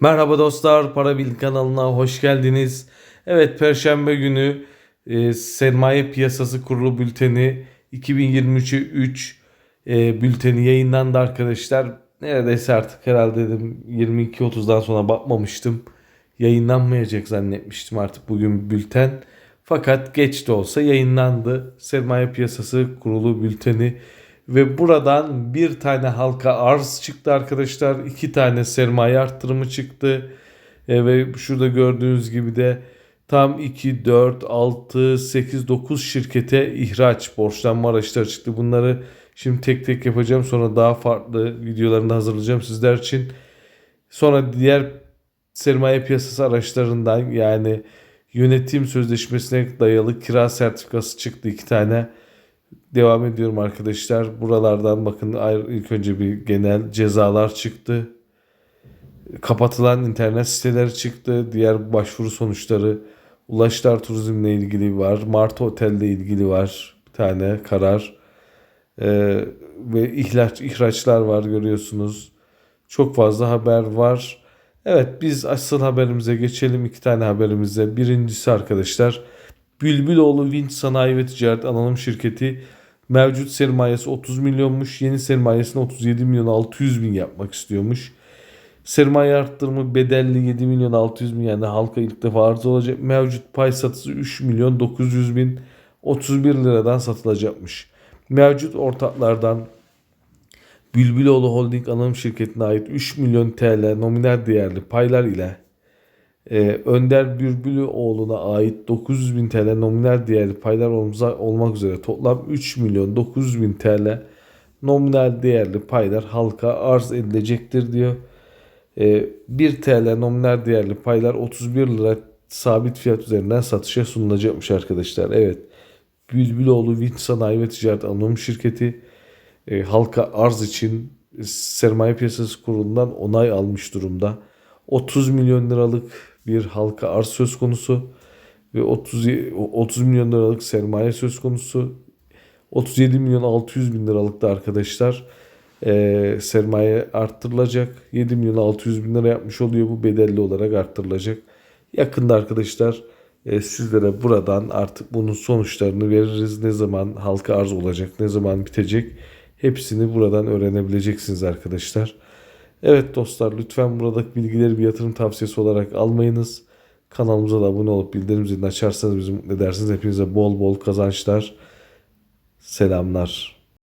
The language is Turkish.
Merhaba dostlar, Para Bil kanalına hoş geldiniz. Evet, Perşembe günü e, Sermaye Piyasası Kurulu Bülteni 2023'ü 3 e, bülteni yayınlandı arkadaşlar. Neredeyse artık herhalde dedim 22.30'dan sonra bakmamıştım. Yayınlanmayacak zannetmiştim artık bugün bülten. Fakat geç de olsa yayınlandı. Sermaye Piyasası Kurulu Bülteni ve buradan bir tane halka arz çıktı arkadaşlar. iki tane sermaye arttırımı çıktı. E, ve şurada gördüğünüz gibi de tam 2, 4, 6, 8, 9 şirkete ihraç borçlanma araçları çıktı. Bunları şimdi tek tek yapacağım. Sonra daha farklı videolarını hazırlayacağım sizler için. Sonra diğer sermaye piyasası araçlarından yani yönetim sözleşmesine dayalı kira sertifikası çıktı iki tane. Devam ediyorum arkadaşlar. Buralardan bakın ilk önce bir genel cezalar çıktı. Kapatılan internet siteleri çıktı. Diğer başvuru sonuçları Ulaşlar Turizm'le ilgili var. Mart Otel'le ilgili var. Bir tane karar. Ee, ve ihraç, ihraçlar var görüyorsunuz. Çok fazla haber var. Evet biz asıl haberimize geçelim. iki tane haberimize. Birincisi arkadaşlar. Bülbüloğlu Vinç Sanayi ve Ticaret Anonim Şirketi mevcut sermayesi 30 milyonmuş. Yeni sermayesini 37 milyon 600 bin yapmak istiyormuş. Sermaye arttırımı bedelli 7 milyon 600 bin yani halka ilk defa arz olacak. Mevcut pay satısı 3 milyon 900 bin 31 liradan satılacakmış. Mevcut ortaklardan Bülbüloğlu Holding Anonim Şirketi'ne ait 3 milyon TL nominal değerli paylar ile e, Önder Bülbüloğlu'na ait 900 bin TL nominal değerli paylar olmak üzere toplam 3 milyon 900 bin TL nominal değerli paylar halka arz edilecektir diyor. E, 1 TL nominal değerli paylar 31 lira sabit fiyat üzerinden satışa sunulacakmış arkadaşlar. Evet. Bülbüloğlu Vinç Sanayi ve Ticaret Anonim Şirketi e, halka arz için sermaye piyasası kurulundan onay almış durumda. 30 milyon liralık bir halka arz söz konusu ve 30 30 milyon liralık sermaye söz konusu. 37 milyon 600 bin liralık da arkadaşlar e, sermaye arttırılacak. 7 milyon 600 bin lira yapmış oluyor bu bedelli olarak arttırılacak. Yakında arkadaşlar e, sizlere buradan artık bunun sonuçlarını veririz. Ne zaman halka arz olacak, ne zaman bitecek hepsini buradan öğrenebileceksiniz arkadaşlar. Evet dostlar lütfen buradaki bilgileri bir yatırım tavsiyesi olarak almayınız. Kanalımıza da abone olup bildirim zilini açarsanız bizi mutlu edersiniz. Hepinize bol bol kazançlar. Selamlar.